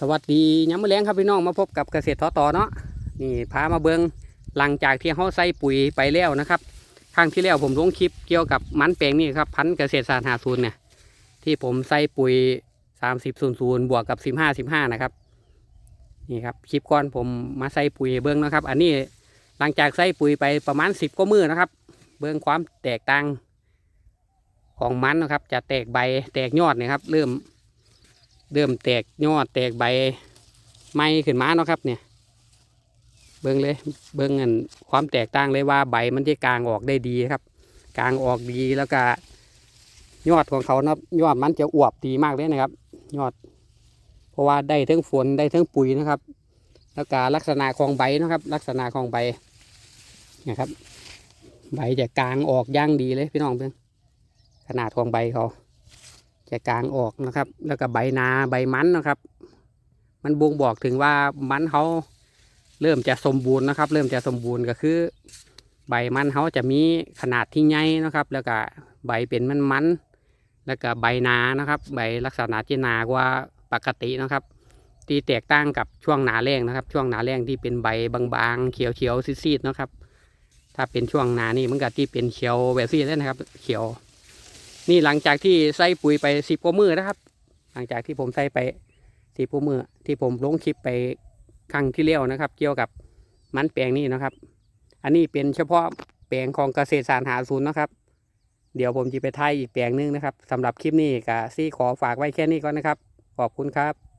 สวัสดีย้ำมือแรงครับพี่น้องมาพบกับเกษตรทอต่อเนาะนี่พามาเบิงหลังจากที่เขาใส่ปุ๋ยไปแล้วนะครับครั้งที่แล้วผมลงคลิปเกี่ยวกับมันแปลงนี่ครับพันเกษตรศาสตร์หาศูนย์เนี่ยที่ผมใส่ปุ๋ยสามสิบศูนย์ศูนย์บวกกับสิบห้าสิบห้านะครับนี่ครับคลิปก่อนผมมาใส่ปุ๋ยเบิ้งนะครับ อันนี้หลังจากใส่ปุ๋ยไปประมาณสิบกว่ามือนะครับ เบิ้งความแตกต่างของมันนะครับ จะแตกใบแตกยอดนะครับ เริ่ม เริ่มแตกยอดแตกใบไม้ขึ้นมาเนาะครับเนี่ย เบิ้งเลยเบิ้งเงินความแตกต่างเลยว่าใบมันจะกลางออกได้ดีครับ กลางออกดีแล้วก็ยอดของเขานะครับยอดมันจะอวบดีมากเลยนะครับ ยอด เพราะว่าได้ทั้งฝนได้ทั้งปุ๋ยนะครับ แล้วก็ลักษณะของใบนะครับ ลักษณะของใบนะครับ ใบจะกลางออกย่างดีเลยพี่น้องเพื่อนขนาดของใบเขา จะกลางออกนะครับ แล้วก็ใบนาใบมันนะครับ มันบ่งบอกถึงว่ามันเขาเริ่มจะสมบูรณ์นะครับ เริ่มจะสมบูรณ์ก็คือ ใบมันเขาจะมีขนาดที่ใหญ่นะครับ แล้วก็ใบเป็นมันมันแล้วก็ใบนานะครับ ใบลักษณะที่นากว่าปกตินะครับ ที่แตกต่างกับช่วงหนาแรงนะครับ ช่วงหนาแรงที่เป็นใบบางๆเขียวๆซีดๆนะครับ ถ้าเป็นช่วงหนานี่มันก็ที่เป็นเขียวแบบซีดเลยนะครับ เขียว นี่หลังจากที่ใส่ปุ๋ยไปสิบกว่ามือนะครับ หลังจากที่ผมใส่ไปสิบกว่ามือที่ผมลงคลิปไปครั้งที่แล้วนะครับ เกี่ยวกับมันแปลงนี่นะครับ อันนี้เป็นเฉพาะแปลงของเกษตรสารหาศูนย์นะครับ เดี๋ยวผมจะไปถ่ายอีกแปลงนึงนะครับสำหรับคลิปนี้กับซี่ขอฝากไว้แค่นี้ก่อนนะครับ ขอบคุณครับ